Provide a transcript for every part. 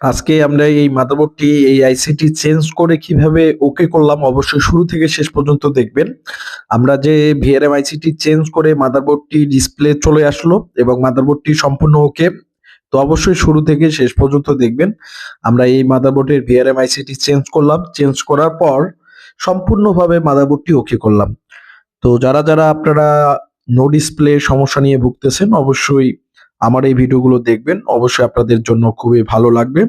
আজকে আমরা এই মাদারবোর্ডটি এই আইসিটি চেঞ্জ করে কীভাবে ওকে করলাম অবশ্যই শুরু থেকে শেষ পর্যন্ত দেখবেন। আমরা যে ভিআরএম আইসিটি চেঞ্জ করে মাদারবোর্ডটি ডিসপ্লে চলে আসলো এবং মাদারবোর্ডটি সম্পূর্ণ ওকে তো অবশ্যই শুরু থেকে শেষ পর্যন্ত দেখবেন। আমরা এই মাদারবোর্ডের ভিআরএম আইসিটি চেঞ্জ করলাম। চেঞ্জ করার পর সম্পূর্ণভাবে মাদারবোর্ডটি ওকে করলাম। তো যারা যারা আপনারা নো ডিসপ্লে সমস্যা নিয়ে ভুগতেছেন, অবশ্যই আমার এই ভিডিওগুলো দেখবেন, অবশ্যই আপনাদের জন্য খুবই ভালো লাগবে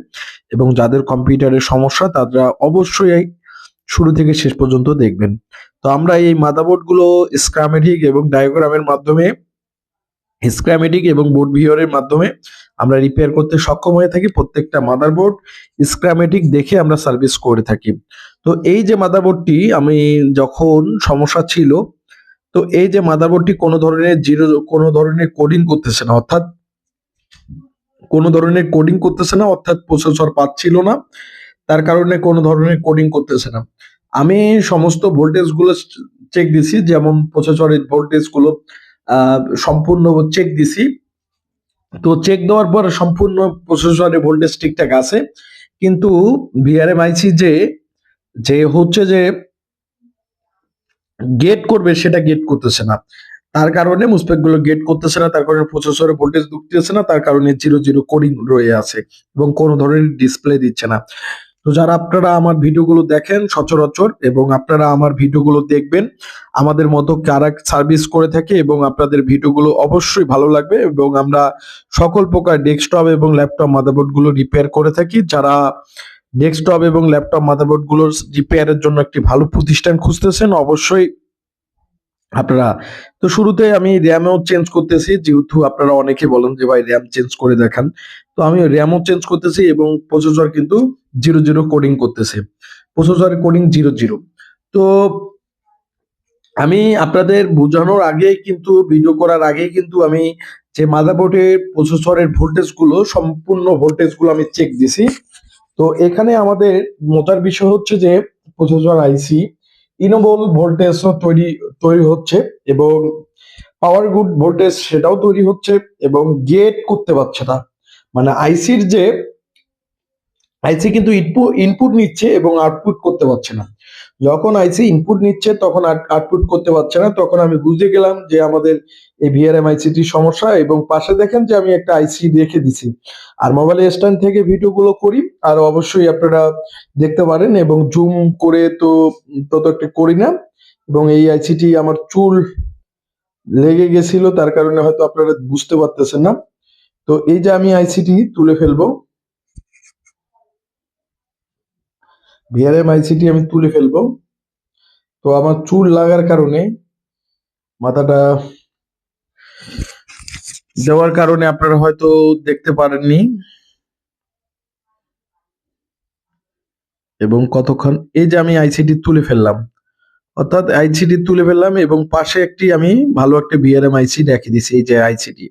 এবং যাদের কম্পিউটারের সমস্যা তারা অবশ্যই শুরু থেকে শেষ পর্যন্ত দেখবেন। তো আমরা এই মাদারবোর্ডগুলো স্ক্রামেটিক এবং ডায়াগ্রামের মাধ্যমে, স্ক্রামেটিক এবং বোর্ড ভিওরের মাধ্যমে আমরা রিপেয়ার করতে সক্ষম হয়ে থাকি। প্রত্যেকটা মাদারবোর্ড স্ক্রামেটিক দেখে আমরা সার্ভিস করে থাকি। তো এই যে মাদারবোর্ডটি, আমি যখন সমস্যা ছিল, তো এই যে মাদারবোর্ডটি কোনো ধরনের জিরো কোনো ধরনের কোডিং করতেছে না, অর্থাৎ কোনো ধরনের কোডিং করতেছে না অর্থাৎ প্রসেসর পাচ্ছিল না। তার কারণে কোনো ধরনের কোডিং করতেছে না। আমি সমস্ত ভোল্টেজগুলো চেক দিছি যেমন প্রসেসরের ভোল্টেজগুলো আহ, সম্পূর্ণ চেক দিছি। তো চেক দেওয়ার পর সম্পূর্ণ প্রসেসরের ভোল্টেজ ঠিকঠাক আছে। কিন্তু ভিআরএম আইসি যে যে হচ্ছে যে গেট করবে সেটা গেট করতেছে না। তার কারণে মুসপেকগুলো গেট করতেছে না, তার কারণে প্রসেসরে ভোল্টেজ ঢুকতেছে না, তার কারণে জিরো জিরো কোডিং রয়ে আছে এবং কোনো ধরনের ডিসপ্লে দিচ্ছে না। তো যারা আপনারা আমার ভিডিওগুলো দেখেন সচরাচর এবং আপনারা আমার ভিডিওগুলো দেখবেন, আমাদের মতো কারা সার্ভিস করে থাকে এবং আপনাদের ভিডিওগুলো অবশ্যই ভালো লাগবে এবং আমরা সকল প্রকার ডেস্কটপ এবং ল্যাপটপ মাদারবোর্ডগুলো রিপেয়ার করে থাকি। যারা ডেস্কটপ এবং ল্যাপটপ মাদারবোর্ডগুলোর রিপেয়ারের জন্য একটি ভালো প্রতিষ্ঠান খুঁজতেছেন, অবশ্যই আপনারা, তো শুরুতে আমি র্যামও চেঞ্জ করতেছি, যেহেতু আপনারা অনেকে বলেন যে ভাই র্যাম চেঞ্জ করে দেখান। তো আমি র্যামও চেঞ্জ করতেছি এবং প্রসেসর কিন্তু জিরো জিরো কোডিং করতেছে। প্রসেসর কোডিং জিরো জিরো তো আমি আপনাদের বোঝানোর আগে কিন্তু ভিডিও করার আগে কিন্তু আমি যে মাদারবোর্ডের প্রসেসরের ভোল্টেজগুলো সম্পূর্ণ ভোল্টেজগুলো আমি চেক দিছি। তো এখানে আমাদের মজার বিষয় হচ্ছে যে প্রসেসর আইসি ইনোবল ভোল্টেজ তৈরি তৈরি হচ্ছে এবং পাওয়ার গুড ভোল্টেজ সেটাও তৈরি হচ্ছে এবং গেট করতে পারছে না। মানে আইসির যে আইসি কিন্তু ইনপুট ইনপুট নিচ্ছে এবং আউটপুট করতে পারছে না। যখন আইসি ইনপুট নিচ্ছে, তখন আউটপুট করতে পারছে না। তখন আমি বুঝে গেলাম যে আমাদের এই ভিআরএম আইসিটির সমস্যা এবং পাশে দেখেন যে আমি একটা আইসি রেখে দিছি। আর মোবাইল স্ট্যান্ড থেকে ভিডিওগুলো করি, আর অবশ্যই আপনারা দেখতে পারেন এবং জুম করে তো তত একটা করি না। এবং এই আইসিটি আমার চুল লেগে গেছিল, তার কারণে হয়তো আপনারা বুঝতে পারতেছেন না। তো এই যে আমি আইসিটি তুলে ফেলব ভিআরএম আইসিটি আমি তুলে ফেলব। তো আমার চুল লাগার কারণে, মাথাটা দেওয়ার কারণে আপনারা হয়তো দেখতে পারেননি। এবং কতক্ষণ এই যে আমি আইসিটি তুলে ফেললাম, অর্থাৎ আইসিটি তুলে ফেললাম এবং পাশে একটি আমি ভালো একটা বিআরএম আইসি রেখে দিছি এই যে আইসিটি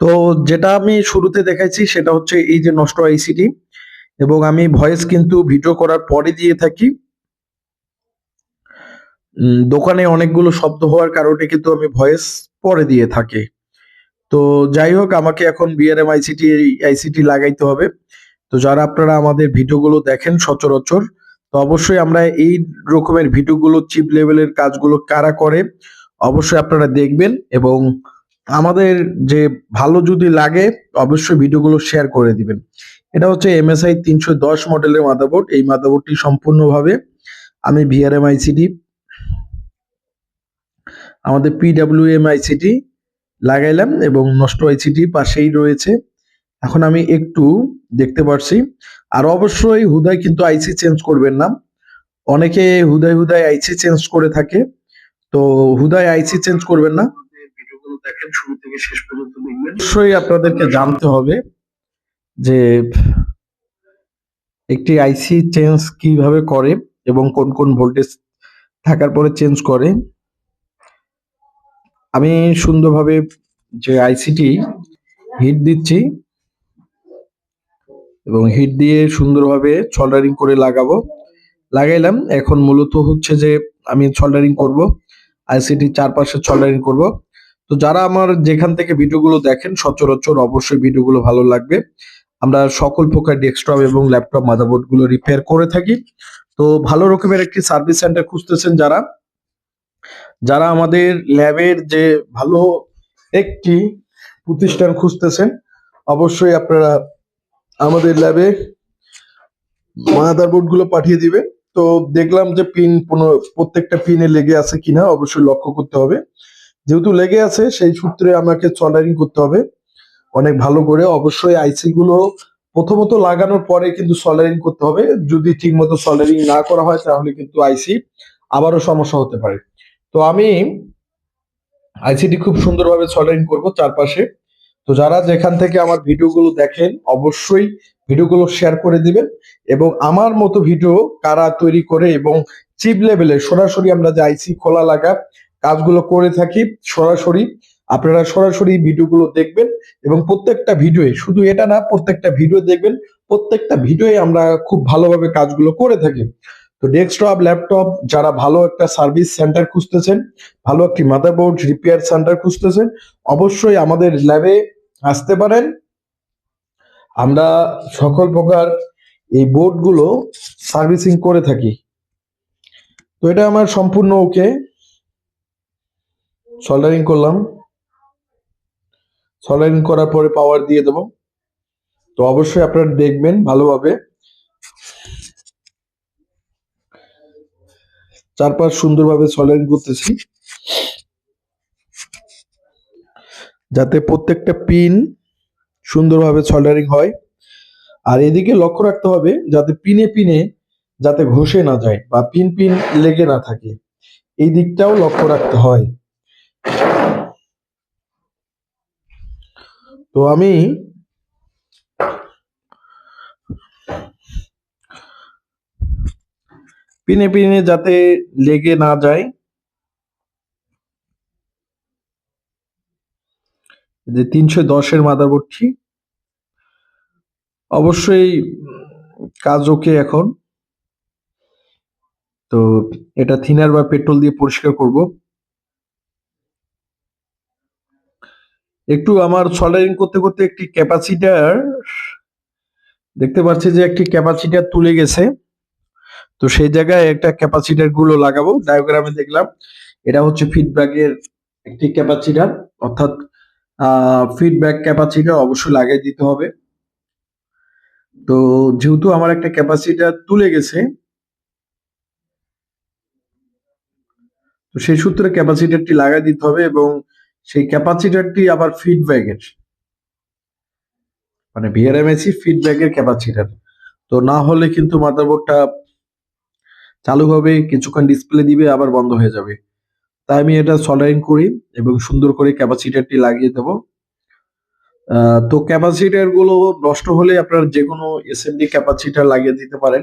তো যেটা আমি শুরুতে দেখাইছি, সেটা হচ্ছে এই যে নষ্ট আইসিটি এবং আমি ভয়েস কিন্তু ভিডিও করার পরে দিয়ে থাকি। দোকানে অনেকগুলো শব্দ হওয়ার কারণে কিন্তু আমি ভয়েস পরে দিয়ে থাকি। তো যাই হোক, আমাকে এখন বিআরএম আইসিটি আইসিটি লাগাইতে হবে। তো যারা আপনারা আমাদের ভিডিওগুলো দেখেন সচরাচর, তো অবশ্যই আমরা এই রকমের ভিডিওগুলো চিপ লেভেলের কাজগুলো কারা করে, অবশ্যই আপনারা দেখবেন এবং আমাদের যে ভালো যদি লাগে, অবশ্যই ভিডিওগুলো শেয়ার করে দিবেন। এটা হচ্ছে এমএসআই তিনশো দশ মডেলের মাদাবোর্ড এই মাদারবোর্ডটি সম্পূর্ণভাবে আমি ভিআরএম আইসিটি আমাদের পিডাব্লিউ পিডাব্লিউএম আইসিটি লাগাইলাম এবং নষ্ট আইসিটি পাশেই রয়েছে। এখন আমি একটু দেখতে পারছি। আর অবশ্যই হুদায় কিন্তু আইসি চেঞ্জ করবেন না। অনেকে হুদায় হুদায় আইসি চেঞ্জ করে থাকে। তো হুদায় আইসি চেঞ্জ করবেন না। দেখেন শুরু থেকে শেষ পর্যন্ত অবশ্যই আপনাদেরকে জানতে হবে যে একটি আইসি চেঞ্জ কীভাবে করে এবং কোন কোন ভোল্টেজ থাকার পরে চেঞ্জ করে। আমি সুন্দরভাবে যে আইসিটি হিট দিচ্ছি এবং হিট দিয়ে সুন্দরভাবে সোল্ডারিং করে লাগাবো। লাগাইলাম, এখন মূলত হচ্ছে যে আমি সোল্ডারিং করব আইসিটি চারপাশে সোল্ডারিং করব। তো যারা আমার যেখান থেকে ভিডিওগুলো দেখেন, সচরাচর অবশ্যই ভিডিওগুলো ভালো লাগবে। আমরা সকল প্রকার ডেস্কটপ এবং ল্যাপটপ মাদারবোর্ডগুলো রিপেয়ার করে থাকি। তো ভালো রকমের একটি সার্ভিস সেন্টার খুঁজতেছেন যারা। যারা আমাদের ল্যাবের যে ভালো একটি প্রতিষ্ঠান খুঁজতেছেন, অবশ্যই আপনারা আমাদের ল্যাবে মাদারবোর্ডগুলো পাঠিয়ে দিবেন। তো দেখলাম যে পিন প্রত্যেকটা পিনে লেগে আছে কিনা, অবশ্যই লক্ষ্য করতে হবে। যেহেতু লেগে আছে, সেই সূত্রে আমাকে সল্ডারিং করতে হবে। অনেক ভালো করে অবশ্যই আইসি গুলো প্রথমত লাগানোর পরে কিন্তু সলারিং করতে হবে। যদি ঠিক মতো সলারিং না করা হয় তাহলে কিন্তু আইসি আবারও সমস্যা হতে পারে। তো আমি আইসিটি খুব সুন্দরভাবে সলারিং করব চারপাশে। তো যারা যেখান থেকে আমার ভিডিওগুলো দেখেন, অবশ্যই ভিডিওগুলো শেয়ার করে দিবেন এবং আমার মতো ভিডিও কারা তৈরি করে এবং চিপ লেভেলে সরাসরি আমরা যে আইসি খোলা লাগা কাজগুলো করে থাকি, সরাসরি আপনারা সরাসরি ভিডিওগুলো দেখবেন এবং প্রত্যেকটা ভিডিওয়ে, শুধু এটা না, প্রত্যেকটা ভিডিও দেখবেন, প্রত্যেকটা ভিডিওয়ে আমরা খুব ভালোভাবে কাজগুলো করে থাকি। তো ডেস্কটপ, ল্যাপটপ, যারা ভালো একটা সার্ভিস সেন্টার খুঁজতেছেন, ভালো একটি মাদারবোর্ড, রিপেয়ার সেন্টার খুঁজতেছেন, অবশ্যই আমাদের ল্যাবে আসতে পারেন। আমরা সকল প্রকার এই বোর্ডগুলো সার্ভিসিং করে থাকি। তো এটা আমার সম্পূর্ণ ওকে। সল্ডারিং করলাম। সল্ডারিং করার পরে পাওয়ার দিয়ে দেব। তো অবশ্যই আপনারা দেখবেন ভালোভাবে। চারপাশ সুন্দরভাবে সল্ডারিং করতেছি যাতে প্রত্যেকটা পিন সুন্দরভাবে সল্ডারিং হয়। আর এদিকে লক্ষ্য রাখতে হবে, যাতে পিনে পিনে যাতে ঘষে না যায় বা পিন পিন লেগে না থাকে। এই দিকটাও লক্ষ্য রাখতে হয়। তো আমি পিনে পিনে যাতে লেগে না যায় যে তিনশো দশের মাদার মাদারবোর্ডটি, অবশ্যই কাজ ওকে এখন। তো এটা থিনার বা পেট্রোল দিয়ে পরিষ্কার করব। একটু আমার সল্ডারিং করতে করতে একটি ক্যাপাসিটার দেখতে পাচ্ছি যে একটি ক্যাপাসিটার তুলে গেছে। তো সেই জায়গায় একটা ক্যাপাসিটারগুলো লাগাবো ডায়োগ্রামে দেখলাম। এটা হচ্ছে ফিডব্যাকের একটি ক্যাপাসিটার অর্থাৎ ফিডব্যাক ক্যাপাসিটার অবশ্যই লাগিয়ে দিতে হবে। তো যেহেতু আমার একটা ক্যাপাসিটার তুলে গেছে, তো সেই সূত্রে ক্যাপাসিটারটি লাগাই দিতে হবে এবং সেই ক্যাপাসিটারটি আবার ফিডব্যাকের মানে ভিআরএমএসি ফিডব্যাকের ক্যাপাসিটার। তো না হলে কিন্তু মাদারবোর্ডটা চালু হবে, কিছুক্ষণ ডিসপ্লে দিবে, আবার বন্ধ হয়ে যাবে। তাই আমি এটা সল্ডারিং করি এবং সুন্দর করে ক্যাপাসিটারটি লাগিয়ে দেব। তো ক্যাপাসিটারগুলো নষ্ট হলে আপনার যে কোনো এসএমডি ক্যাপাসিটার লাগিয়ে দিতে পারেন।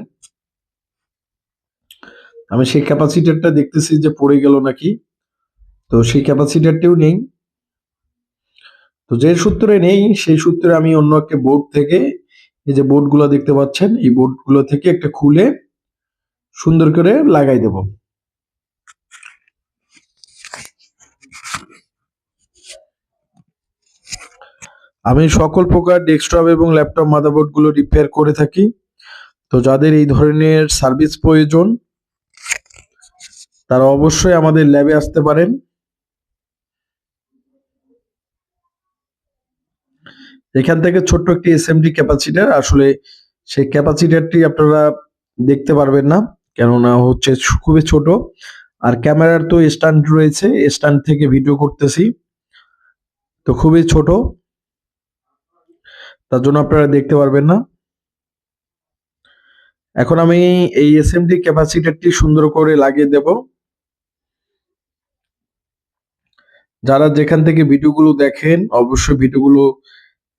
আমি সেই ক্যাপাসিটারটা দেখতেছি যে পড়ে গেল নাকি। তো সেই ক্যাপাসিটারটিও নেই। তো যে সূত্রে নেই, সেই সূত্রে আমি অন্য একটা বোর্ড থেকে এই যে বোর্ডগুলো দেখতে পাচ্ছেন, এই বোর্ডগুলো থেকে একটা খুলে সুন্দর করে লাগাই দেব। আমি সকল প্রকার ডেস্কটপ এবং ল্যাপটপ মাদারবোর্ডগুলো রিপেয়ার করে থাকি। তো যাদের এই ধরনের সার্ভিস প্রয়োজন, তারা অবশ্যই আমাদের ল্যাবে আসতে পারেন। এখান থেকে ছোট্ট একটি এসএমডি ক্যাপাসিটার। আসলে সেই ক্যাপাসিটারটি আপনারা দেখতে পারবেন না, কেননা হচ্ছে খুবই ছোট। আর ক্যামেরার তো স্ট্যান্ড রয়েছে, স্ট্যান্ড থেকে ভিডিও করতেছি। তো খুবই ছোট। তার জন্য আপনারা দেখতে পারবেন না। এখন আমি এই এসএমডি ক্যাপাসিটারটি সুন্দর করে লাগিয়ে দেব। যারা যেখান থেকে ভিডিওগুলো দেখেন, অবশ্যই ভিডিওগুলো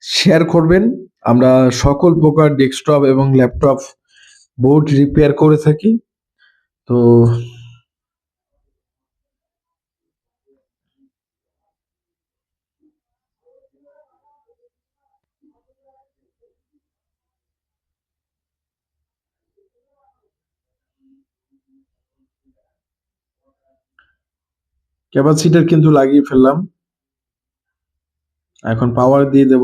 শেয়ার করবেন। আমরা সকল প্রকার ডেস্কটপ এবং ল্যাপটপ বোর্ড রিপেয়ার করে থাকি। তো ক্যাপাসিটার কিন্তু লাগিয়ে ফেললাম। এখন পাওয়ার দিয়ে দেব।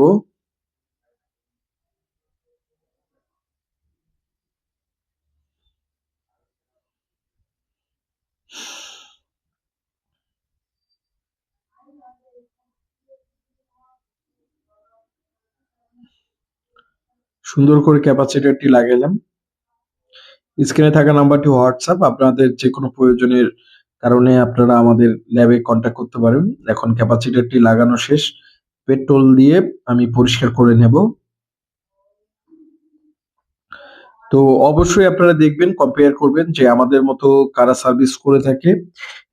সুন্দর করে ক্যাপাসিটরটি লাগাইলাম। স্ক্রিনে থাকা নাম্বারটি হোয়াটসঅ্যাপ আপনাদের যে কোনো প্রয়োজনের কারণে আপনারা আমাদের ল্যাবে কন্ট্যাক্ট করতে পারেন। এখন ক্যাপাসিটরটি লাগানো শেষ। পেট্রোল দিয়ে আমি পরিষ্কার করে নেব। তো অবশ্যই আপনারা দেখবেন কম্পেয়ার করবেন যে আমাদের মতো কারা সার্ভিস করে থাকে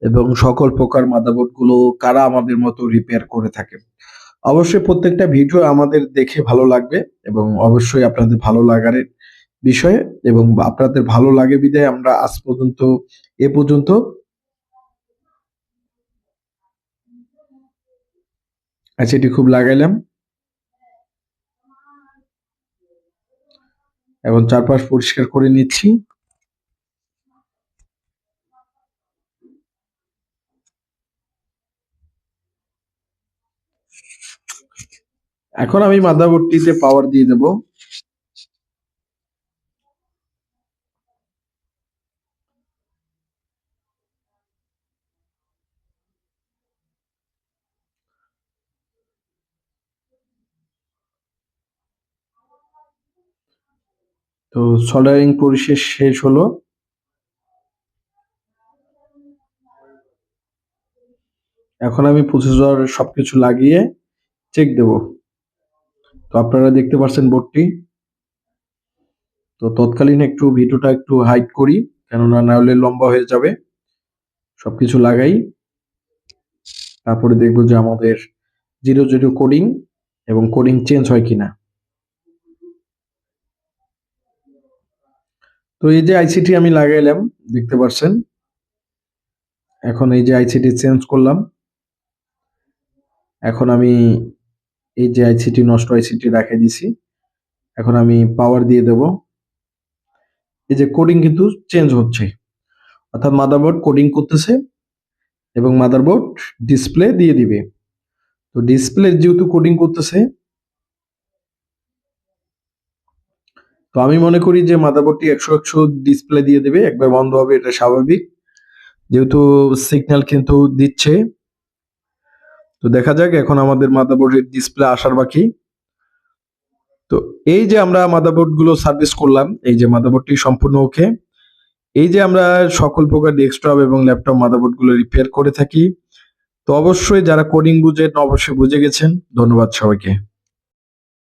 এবং সকল প্রকার মাদারবোর্ডগুলো কারা আমাদের মতো রিপেয়ার করে থাকে। অবশ্যই প্রত্যেকটা ভিডিও আমাদের দেখে ভালো লাগবে এবং অবশ্যই আপনাদের ভালো লাগার বিষয়ে এবং আপনাদের ভালো লাগে বিদায়। আমরা আজ পর্যন্ত, এ পর্যন্ত। আচ্ছা এটি খুব লাগাইলাম। এবং চারপাশ পরিষ্কার করে নিচ্ছি। এখন আমি মাদারবোর্ডটিতে পাওয়ার দিয়ে দেব। তো সল্ডারিং পরিশেষ শেষ হলো। এখন আমি প্রসেসর সবকিছু লাগিয়ে চেক দেব। তো আপনারা দেখতে পাচ্ছেন বোর্ডটি। তো তৎকালীন একটু ভিডিওটা একটু হাইট করি, কেননা না হলে লম্বা হয়ে যাবে। সবকিছু লাগাই। তারপরে দেখব যে আমাদের জিরো জিরো কোডিং এবং কোডিং চেঞ্জ হয় কিনা। তো এই যে আইসিটি আমি লাগাইলাম, দেখতে পাচ্ছেন। এখন এই যে আইসিটি চেঞ্জ করলাম। এখন আমি এই যে আইসিটি নষ্ট আইসিটি রেখে দিছি। এখন আমি পাওয়ার দিয়ে দেব। এই যে কোডিং কিন্তু চেঞ্জ হচ্ছে। অর্থাৎ মাদারবোর্ড কোডিং করতেছে এবং মাদারবোর্ড ডিসপ্লে দিয়ে দিবে। তো ডিসপ্লে যেহেতু কোডিং করতেছে, তো আমি মনে করি যে মাদারবোর্ডটি একশো একশো ডিসপ্লে দিয়ে দেবে। একবার বন্ধ হবে, এটা স্বাভাবিক। যেহেতু সিগন্যাল কিন্তু দিচ্ছে। তো দেখা যাক, এখন আমাদের মাদারবোর্ডের ডিসপ্লে আসার বাকি। তো এই যে আমরা মাদারবোর্ডগুলো সার্ভিস করলাম, এই যে মাদারবোর্ডটি সম্পূর্ণ ওকে এই যে আমরা সকল প্রকার ডেস্কটপ এবং ল্যাপটপ মাদারবোর্ডগুলো রিপেয়ার করে থাকি। তো অবশ্যই যারা কোডিং বুঝেন, অবশ্যই বুঝে গেছেন। ধন্যবাদ সবাইকে।